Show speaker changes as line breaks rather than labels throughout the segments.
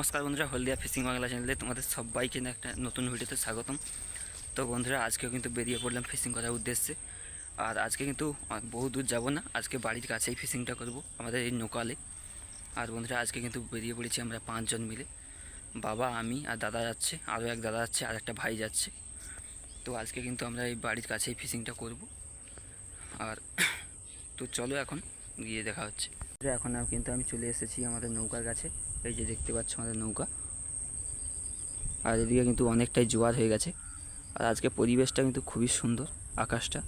নমস্কার বন্ধুরা, হলদিয়া ফিশিং বাংলা চ্যানেলে তোমাদের সবাইকে একটা নতুন ভিডিওতে স্বাগতম। তো বন্ধুরা, আজকেও কিন্তু বেরিয়ে পড়লাম ফিশিং করার উদ্দেশ্যে। আর আজকে কিন্তু বহু দূর যাব না, আজকে বাড়ির কাছেই ফিশিংটা করব, আমাদের এই নোকালে। আর বন্ধুরা, আজকে কিন্তু বেরিয়ে পড়েছি আমরা পাঁচজন মিলে। বাবা, আমি আর দাদা যাচ্ছে, আরও এক দাদা যাচ্ছে, আর একটা ভাই যাচ্ছে। তো আজকে কিন্তু আমরা এই বাড়ির কাছেই ফিশিংটা করব। আর তো চলো এখন গিয়ে দেখা হচ্ছে। এখন কিন্তু আমি চলে এসেছি আমাদের নৌকার কাছে। এই যে দেখতে পাচ্ছ আমাদের নৌকা। আর এদিকে কিন্তু অনেকটাই জোয়ার হয়ে গেছে। আর আজকে পরিবেশটা কিন্তু খুবই সুন্দর আকাশটা।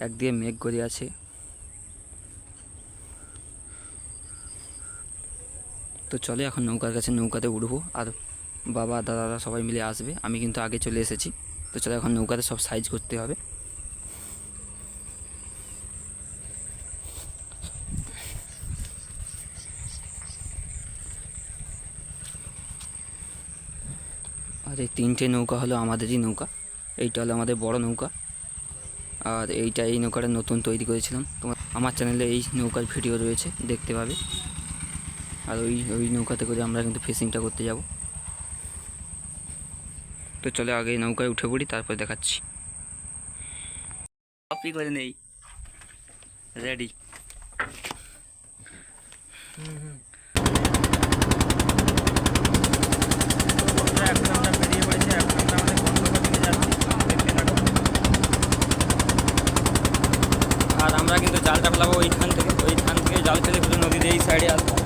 একদিকে মেঘ করে আছে। তো চলে এখন নৌকার কাছে নৌকাতে উঠবো। আর বাবা, দাদারা সবাই মিলে আসবে। আমি কিন্তু আগে চলে এসেছি। তো চলো এখন নৌকাতে সব সাইজ করতে হবে। তিনটে নৌকা হলো আমাদেরই নৌকা। এইটা হলো আমাদের বড় নৌকা। আর এইটা এই নৌকাটা নতুন তৈরি করেছিলাম। তোমার আমার চ্যানেলে এই নৌকার ভিডিও রয়েছে, দেখতে পাবে। আর ওই ওই নৌকাতে করে আমরা কিন্তু ফিশিংটা করতে যাব। তো চলে আগে নৌকায় উঠে পড়ি, তারপর দেখাচ্ছি। কপি করে নেই। রেডি এখন আমরা বেরিয়ে পড়েছি এখন আমরা আমাদের গন্তব্যে চলে যাচ্ছি দেখতে থাকো আর আমরা কিন্তু জালটা ফেলাবো ওইখান থেকে ওইখান থেকে জাল ফেলে পুরো নদীর এই সাইডে আসব।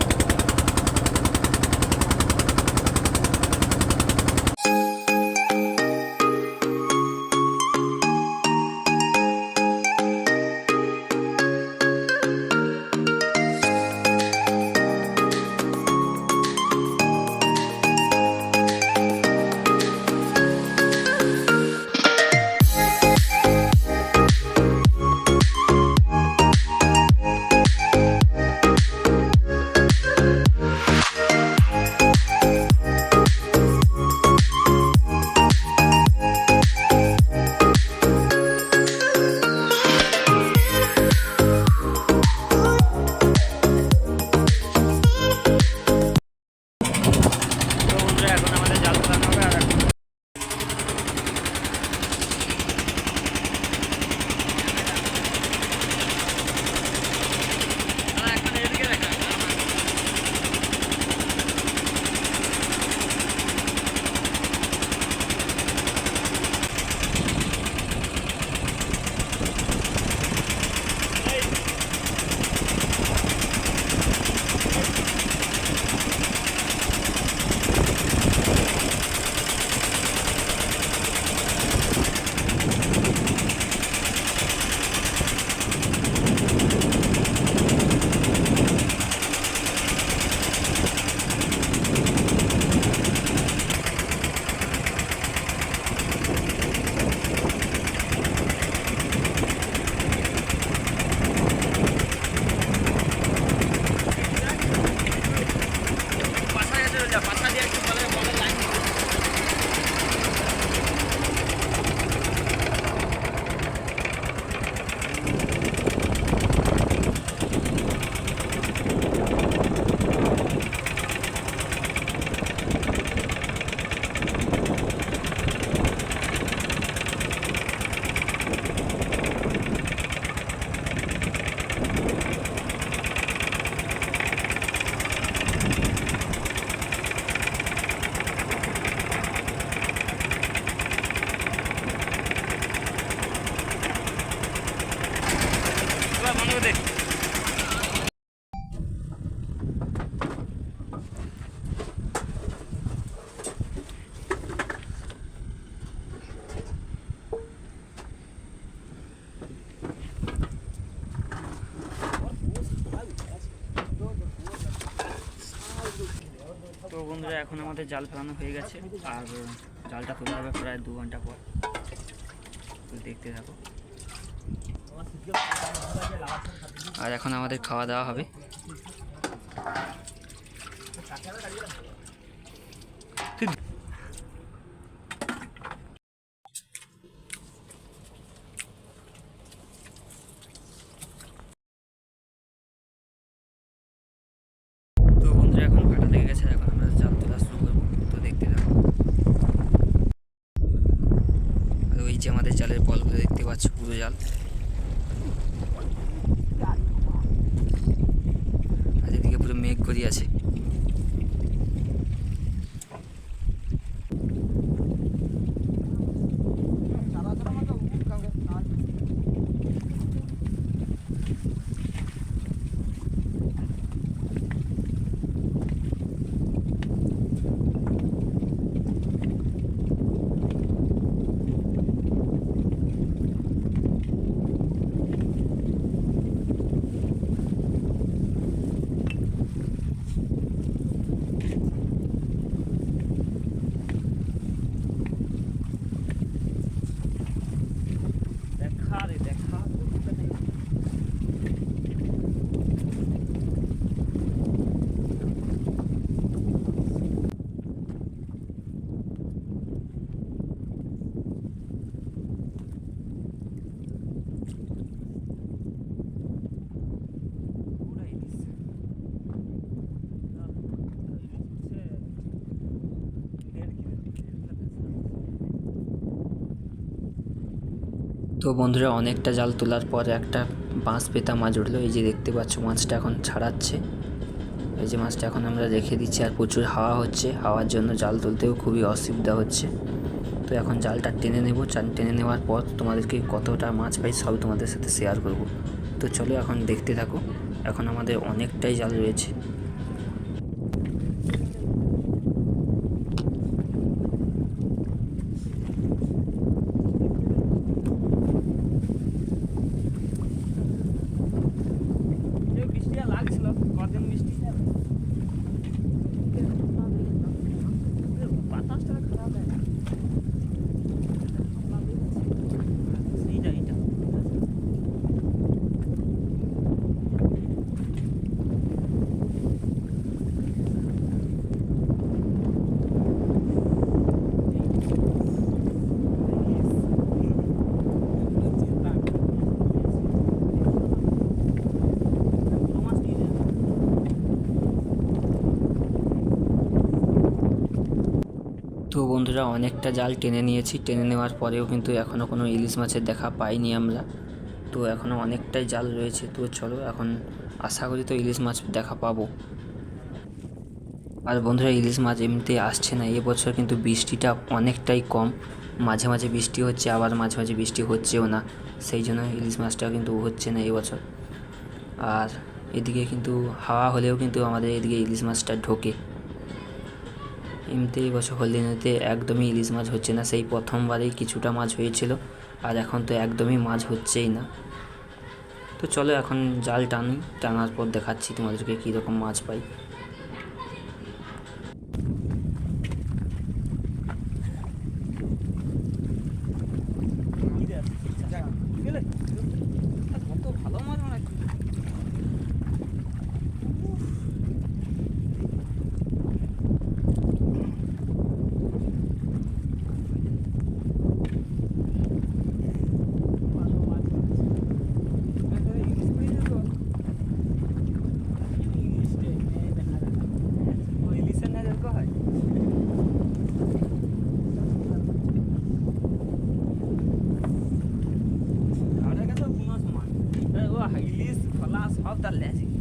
বন্ধুরা, এখন আমাদের জাল ফেলানো হয়ে গেছে। আর জালটা তোলা হবে প্রায় দু ঘণ্টা পর। দেখতে থাকো। আর এখন আমাদের খাওয়া দাওয়া হবে তো বন্ধুরা এখন ভাটা লেগে গেছে এখন আমরা দেখতে পাচ্ছ পুরো জাল। আর এদিকে পুরো মেঘ করি আছে দেখা রে দেখা তো বন্ধুরা অনেকটা জাল তোলার পর একটা বাঁশ পেতা মাছ উঠল। এই যে দেখতে পাচ্ছ মাছটা এখন ছাড়াচ্ছে। এই যে মাছটা এখন আমরা রেখে দিচ্ছি আর প্রচুর হাওয়া হচ্ছে। হাওয়ার জন্য জাল তুলতেও খুবই অসুবিধা হচ্ছে। তো এখন জালটা টেনে নেব। টেনে নেওয়ার পর তোমাদেরকে কতটা মাছ পাই সব তোমাদের সাথে শেয়ার করব। তো চলো এখন দেখতে থাকো। এখন আমাদের অনেকটাই জাল রয়েছে বৃষ্টি লাগছিল কদিন বৃষ্টি বাতাসটা খারাপ এইটা এইটা তো বন্ধুরা, অনেকটা জাল টেনে নিয়েছি। টেনে নেওয়ার পরেও কিন্তু এখনও কোনো ইলিশ মাছের দেখা পাইনি আমরা। তো এখনও অনেকটাই জাল রয়েছে। তো চলো এখন আশা করি তো ইলিশ মাছ দেখা পাবো। আর বন্ধুরা, ইলিশ মাছ এমনিতে আসছে না। এবছর কিন্তু বৃষ্টিটা অনেকটাই কম। মাঝে মাঝে বৃষ্টি হচ্ছে, আবার মাঝে মাঝে বৃষ্টি হচ্ছেও না। সেই জন্য ইলিশ মাছটা কিন্তু হচ্ছে না এবছর। আর এদিকে কিন্তু হাওয়া হলেও কিন্তু আমাদের এদিকে ইলিশ মাছটা ঢোকে। এমনিতে এই বছর হলদি নদীতে একদমই ইলিশ মাছ হচ্ছে না, সেই প্রথমবারেই কিছুটা মাছ হয়েছিল, আর এখন তো একদমই মাছ হচ্ছেই না। তো চলো এখন জাল টানি, টানার পর দেখাচ্ছি তোমাদেরকে কীরকম মাছ পাই ভালো মাছ মনে হয় ইলিশ খোলা সব তার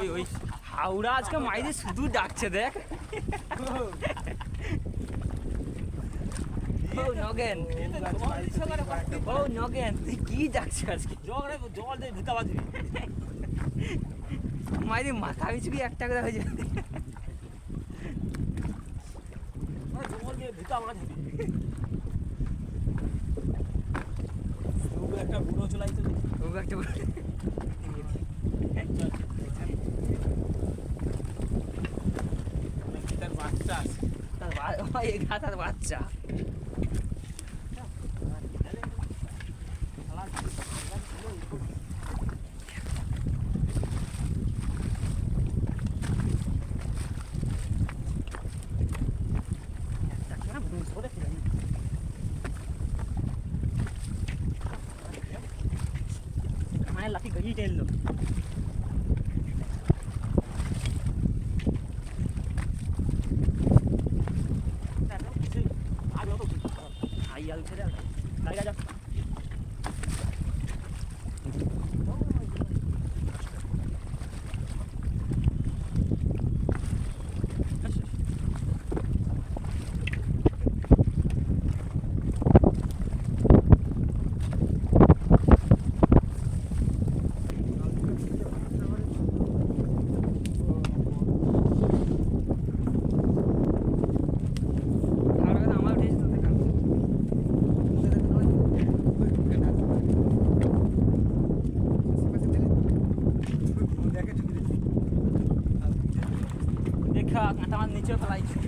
ওই ওই হাওড়া আজকে মাইরে শুধু ডাকছে দেখ। ও নগেন। ও নগেন তুই কি ডাকছিস আজকে?
জল দিয়ে ভিতা বাঁধবি
মাইরে মাথা পিছু কি একটা করে হয়ে যাবে?
জল দিয়ে ভিতা বাঁধবি একটা বুড়ো। চলাইছে
একটা
তার
বা- ওই গাধার বাচ্চা মায়ের লাঠি গড়িয়ে টেললো
Just of life.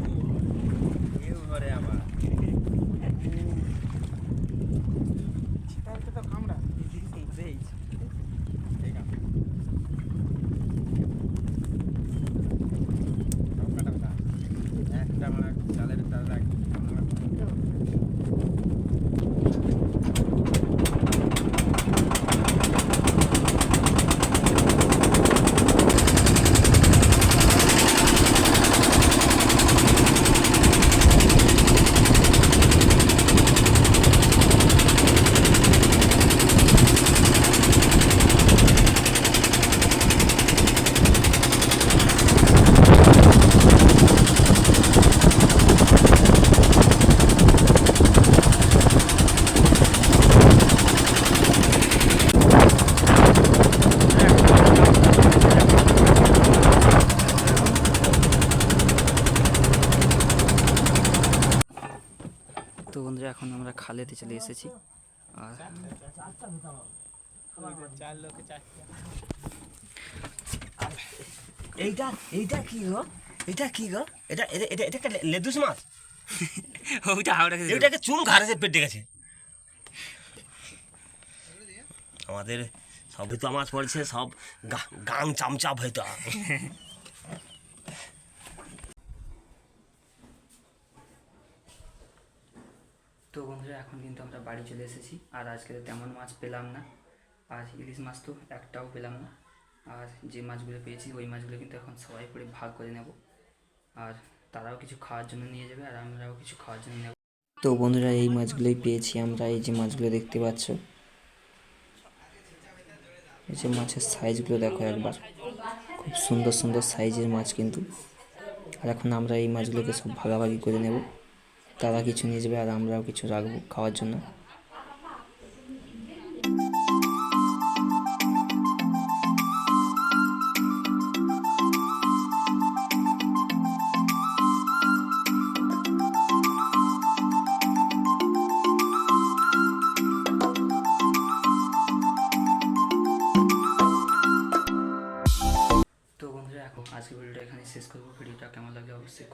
এইটা এইটা কি গো? এটা কি গো? এটা এটা এটা এটা একটা লেদুস মাছ।
ওইটা হাওড়া
এটাকে চুন ঘাড়ে পেটে গেছে। আমাদের সবই তো মাছ পড়ছে সব গা- গাং চামচাপ হয়তো
তো। বন্ধুরা এখন কিন্তু আমরা বাড়ি চলে এসেছি। আর আজকে তো তেমন মাছ পেলাম না। আর ইলিশ মাছ তো একটাও পেলাম না। আর যে মাছগুলো পেয়েছি, ওই মাছগুলো কিন্তু এখন সবাই করে ভাগ করে নেব। আর তারাও কিছু খাওয়ার জন্য নিয়ে যাবে, আর আমরাও কিছু খাওয়ার জন্য নেব। তো বন্ধুরা, এই মাছগুলোই পেয়েছি আমরা, এই যে মাছগুলো দেখতে পাচ্ছ। এই যে মাছের সাইজগুলো দেখো একবার। খুব সুন্দর সুন্দর সাইজের মাছ কিন্তু। আর এখন আমরা এই মাছগুলোকে সব ভাগাভাগি করে নেব। তারা কিছু নিয়ে যাবে আর আমরাও কিছু রাখব খাওয়ার জন্য।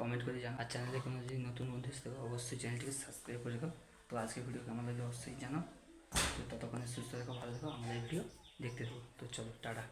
কমেন্ট করে জানাও। আর চ্যানেলে কোনো যদি নতুন বন্ধু এসে থাকো অবশ্যই চ্যানেলটিকে সাবস্ক্রাইব করে দাও তো আজকে ভিডিও কেমন লাগলে অবশ্যই জানাও। তো ততক্ষণে সুস্থ থাকো, ভালো থাকো, আমাদের ভিডিও দেখতে থাকো। তো চলো, টাটা।